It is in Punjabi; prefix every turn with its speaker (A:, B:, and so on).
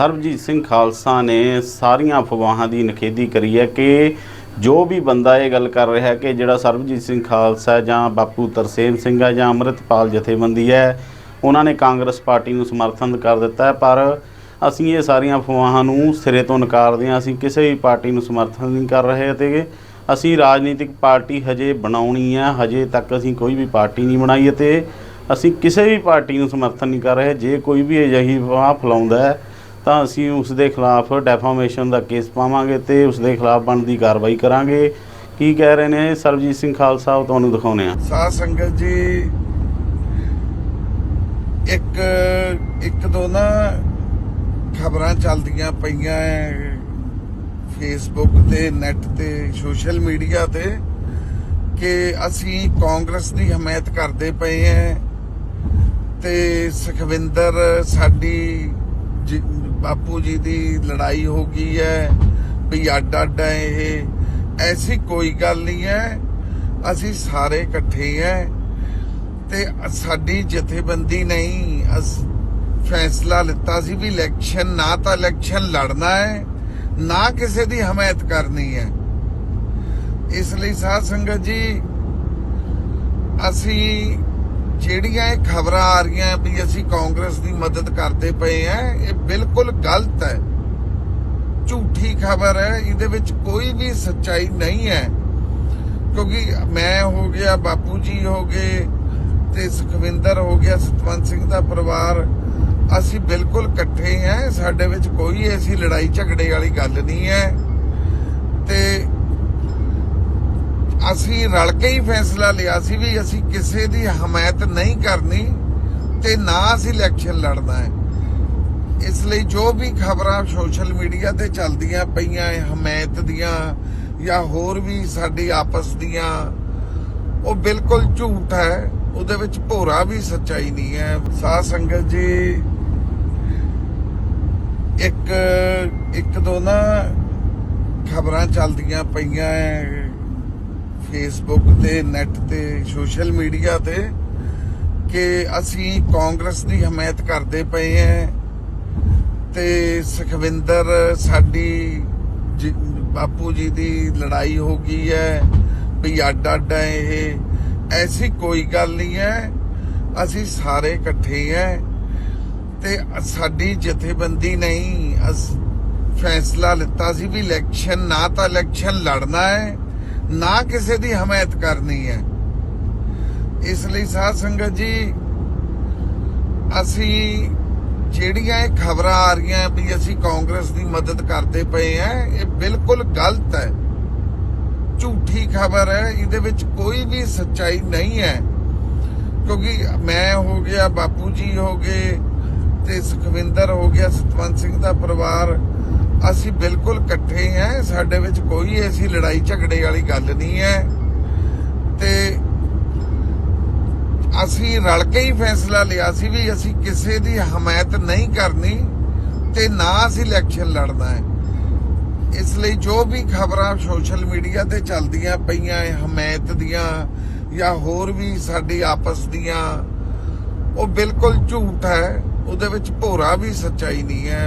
A: ਸਰਬਜੀਤ ਸਿੰਘ ਖਾਲਸਾ ਨੇ ਸਾਰੀਆਂ ਅਫਵਾਹਾਂ ਦੀ ਨਖੇਦੀ ਕਰੀ ਹੈ ਕਿ ਜੋ ਵੀ ਬੰਦਾ ਇਹ ਗੱਲ ਕਰ ਰਿਹਾ ਹੈ ਕਿ ਜਿਹੜਾ ਸਰਬਜੀਤ ਸਿੰਘ ਖਾਲਸਾ ਜਾਂ ਬਾਪੂ ਤਰਸੇਮ ਸਿੰਘ ਹੈ ਜਾਂ ਅੰਮ੍ਰਿਤਪਾਲ ਜਥੇਬੰਦੀ ਹੈ, ਉਹਨਾਂ ਨੇ ਕਾਂਗਰਸ ਪਾਰਟੀ ਨੂੰ ਸਮਰਥਨ ਕਰ ਦਿੱਤਾ ਹੈ, ਪਰ ਅਸੀਂ ਇਹ ਸਾਰੀਆਂ ਅਫਵਾਹਾਂ ਨੂੰ ਸਿਰੇ ਤੋਂ ਨਕਾਰਦੇ ਹਾਂ, ਅਸੀਂ ਕਿਸੇ ਵੀ ਪਾਰਟੀ ਨੂੰ ਸਮਰਥਨ ਨਹੀਂ ਕਰ ਰਹੇ ਅਤੇ ਅਸੀਂ ਰਾਜਨੀਤਿਕ ਪਾਰਟੀ ਹਜੇ ਬਣਾਉਣੀ ਹੈ, ਹਜੇ ਤੱਕ ਅਸੀਂ ਕੋਈ ਵੀ ਪਾਰਟੀ ਨਹੀਂ ਬਣਾਈ ਅਤੇ ਅਸੀਂ ਕਿਸੇ ਵੀ ਪਾਰਟੀ ਨੂੰ ਸਮਰਥਨ ਨਹੀਂ ਕਰ ਰਹੇ, ਜੇ ਕੋਈ ਵੀ ਅਜਿਹੀ ਅਫਵਾਹ ਫੈਲਾਉਂਦਾ ਹੈ ਤਾਂ ਅਸੀਂ ਉਸ ਦੇ ਖਿਲਾਫ ਡੈਫਾਮੇਸ਼ਨ ਦਾ ਕੇਸ ਪਾਵਾਂਗੇ ਤੇ ਉਸ ਦੇ ਖਿਲਾਫ ਬਣਦੀ ਕਾਰਵਾਈ ਕਰਾਂਗੇ। ਕੀ ਕਹਿ ਰਹੇ ਨੇ ਸਰਬਜੀਤ ਸਿੰਘ ਖਾਲਸਾ ਤੁਹਾਨੂੰ ਦਿਖਾਉਨੇ ਆ
B: ਸਾਧ ਸੰਗਤ ਜੀ, ਇੱਕ ਇੱਕ ਦੋ ਨਾ ਖਬਰਾਂ ਚੱਲਦੀਆਂ ਪਈਆਂ ਐ ਫੇਸਬੁੱਕ ਤੇ ਨੈਟ ਤੇ ਸੋਸ਼ਲ ਮੀਡੀਆ ਤੇ ਕਿ ਅਸੀਂ ਕਾਂਗਰਸ ਦੀ ਹਮਾਇਤ ਕਰਦੇ ਪਏ ਐ ਤੇ ਸੁਖਵਿੰਦਰ ਸਾਡੀ ਬਾਪੂ ਜੀ ਦੀ ਲੜਾਈ ਹੋ ਗਈ ਹੈ ਵੀ ਅੱਡ ਅੱਡ ਹੈ ਇਹ। ਐਸੀ ਕੋਈ ਗੱਲ ਨਹੀਂ ਹੈ। ਅਸੀਂ ਸਾਰੇ ਇਕੱਠੇ ਹੈ। ਤੇ ਸਾਡੀ ਜਥੇਬੰਦੀ ਨਹੀਂ, ਅਸ ਫੈਸਲਾ ਲਿੱਤਾ ਸੀ ਵੀ ਇਲੈਕਸ਼ਨ, ਨਾ ਤਾਂ ਇਲੈਕਸ਼ਨ ਲੜਨਾ ਹੈ, ਨਾ ਕਿਸੇ ਦੀ ਹਮਾਇਤ ਕਰਨੀ ਹੈ। ਇਸ ਲਈ ਸਾਧ ਸੰਗਤ ਜੀ, ਅਸੀਂ ਜਿਹੜੀਆਂ ਇਹ ਖਬਰਾਂ ਆ ਰਹੀਆਂ ਵੀ ਅਸੀਂ ਕਾਂਗਰਸ ਦੀ ਮਦਦ ਕਰਦੇ ਪਏ ਆ, ਇਹ ਬਿਲਕੁਲ ਗਲਤ ਹੈ। ਝੂਠੀ ਖਬਰ ਹੈ, ਇਹਦੇ ਵਿੱਚ ਕੋਈ ਵੀ ਸੱਚਾਈ ਨਹੀਂ ਹੈ। ਕਿਉਂਕਿ ਮੈਂ ਹੋ ਗਿਆ, ਬਾਪੂ ਜੀ ਹੋ ਗਏ ਤੇ ਸੁਖਵਿੰਦਰ ਹੋ ਗਿਆ, ਸਤਵੰਤ ਸਿੰਘ ਦਾ ਪਰਿਵਾਰ, ਅਸੀਂ ਬਿਲਕੁਲ ਇਕੱਠੇ ਹਾਂ ਸਾਡੇ ਵਿੱਚ ਕੋਈ ਐਸੀ ਲੜਾਈ ਝਗੜੇ ਵਾਲੀ ਗੱਲ ਨਹੀਂ ਹੈ। ਤੇ ਅਸੀਂ ਰਲ ਕੇ ਹੀ ਫੈਸਲਾ ਲਿਆ ਸੀ ਵੀ ਅਸੀਂ ਕਿਸੇ ਦੀ ਹਮਾਇਤ ਨਹੀਂ ਕਰਨੀ ਤੇ ਨਾ ਅਸੀਂ ਇਲੈਕਸ਼ਨ ਲੜਨਾ ਹੈ। ਇਸ ਲਈ ਜੋ ਵੀ ਖਬਰਾਂ ਸੋਸ਼ਲ ਮੀਡੀਆ ਤੇ ਚੱਲਦੀਆਂ ਪਈਆਂ ਹੈ ਹਮਾਇਤ ਦੀਆਂ ਜਾਂ ਹੋਰ ਵੀ ਸਾਡੀ ਆਪਸ ਦੀਆਂ, ਉਹ ਬਿਲਕੁਲ ਝੂਠ ਹੈ। ਉਹਦੇ ਵਿੱਚ ਭੋਰਾ ਵੀ ਸੱਚਾਈ ਨਹੀਂ ਹੈ। ਸਾਧ ਸੰਗਤ ਜੀ, ਇੱਕ ਇੱਕ ਦੋ ਨਾ ਖਬਰਾਂ ਚੱਲਦੀਆਂ ਪਈਆਂ ਹੈ। ਫੇਸਬੁੱਕ ਤੇ ਨੈਟ ਤੇ ਸੋਸ਼ਲ ਮੀਡੀਆ ਤੇ ਕਿ ਅਸੀਂ ਕਾਂਗਰਸ ਦੀ ਹਮਾਇਤ ਕਰਦੇ ਪਏ ਐ ਤੇ ਸੁਖਵਿੰਦਰ ਸਾਡੀ ਬਾਪੂ ਜੀ ਦੀ ਲੜਾਈ ਹੋ ਗਈ ਹੈ, ਵੀ ਅੱਡ ਅੱਡ ਹੈ ਇਹ, ਐਸੀ ਕੋਈ ਗੱਲ ਨਹੀਂ ਹੈ। ਅਸੀਂ ਸਾਰੇ ਇਕੱਠੇ ਹੈ ਤੇ ਸਾਡੀ ਜਥੇਬੰਦੀ ਨਹੀਂ, ਅਸ ਫੈਸਲਾ ਲਿੱਤਾ ਸੀ ਵੀ ਇਲੈਕਸ਼ਨ ਨਾ ਤਾਂ ਇਲੈਕਸ਼ਨ ਲੜਨਾ ਹੈ। ਨਾ ਕਿਸੇ ਦੀ ਹਮਾਇਤ ਕਰਨੀ ਹੈ। ਇਸ ਲਈ ਸਾਧ ਸੰਗਤ ਜੀ, ਅਸੀਂ ਜਿਹੜੀਆਂ ਇਹ ਖਬਰਾਂ ਆ ਰਹੀਆਂ ਵੀ ਅਸੀਂ ਕਾਂਗਰਸ ਦੀ ਮਦਦ ਕਰਦੇ ਪਏ ਆ ਇਹ ਬਿਲਕੁਲ ਗਲਤ ਹੈ। ਝੂਠੀ ਖਬਰ ਹੈ, ਇਹਦੇ ਵਿੱਚ ਕੋਈ ਵੀ ਸੱਚਾਈ ਨਹੀਂ ਹੈ। ਕਿਉਂਕਿ ਮੈਂ ਹੋ ਗਿਆ, ਬਾਪੂ ਜੀ ਹੋ ਗਏ ਤੇ ਸੁਖਵਿੰਦਰ ਹੋ ਗਿਆ, ਸਤਵੰਤ ਸਿੰਘ ਦਾ ਪਰਿਵਾਰ ਅਸੀਂ ਬਿਲਕੁਲ ਇਕੱਠੇ ਹਾਂ, ਸਾਡੇ ਵਿੱਚ ਕੋਈ ਐਸੀ ਲੜਾਈ ਝਗੜੇ ਵਾਲੀ ਗੱਲ ਨਹੀਂ ਹੈ। ਤੇ ਅਸੀਂ ਰਲ ਕੇ ਹੀ ਫੈਸਲਾ ਲਿਆ ਸੀ ਵੀ ਅਸੀਂ ਕਿਸੇ ਦੀ ਹਮਾਇਤ ਨਹੀਂ ਕਰਨੀ ਤੇ ਨਾ ਅਸੀਂ ਇਲੈਕਸ਼ਨ ਲੜਨਾ ਹੈ। ਇਸ ਲਈ ਜੋ ਵੀ ਖਬਰਾਂ ਸੋਸ਼ਲ ਮੀਡੀਆ ਤੇ ਚੱਲਦੀਆਂ ਪਈਆਂ ਹਮਾਇਤ ਦੀਆਂ ਜਾਂ ਹੋਰ ਵੀ ਸਾਡੀ ਆਪਸ ਦੀਆਂ, ਉਹ ਬਿਲਕੁਲ ਝੂਠ ਹੈ, ਉਹਦੇ ਵਿੱਚ ਭੋਰਾ ਵੀ ਸੱਚਾਈ ਨਹੀਂ ਹੈ।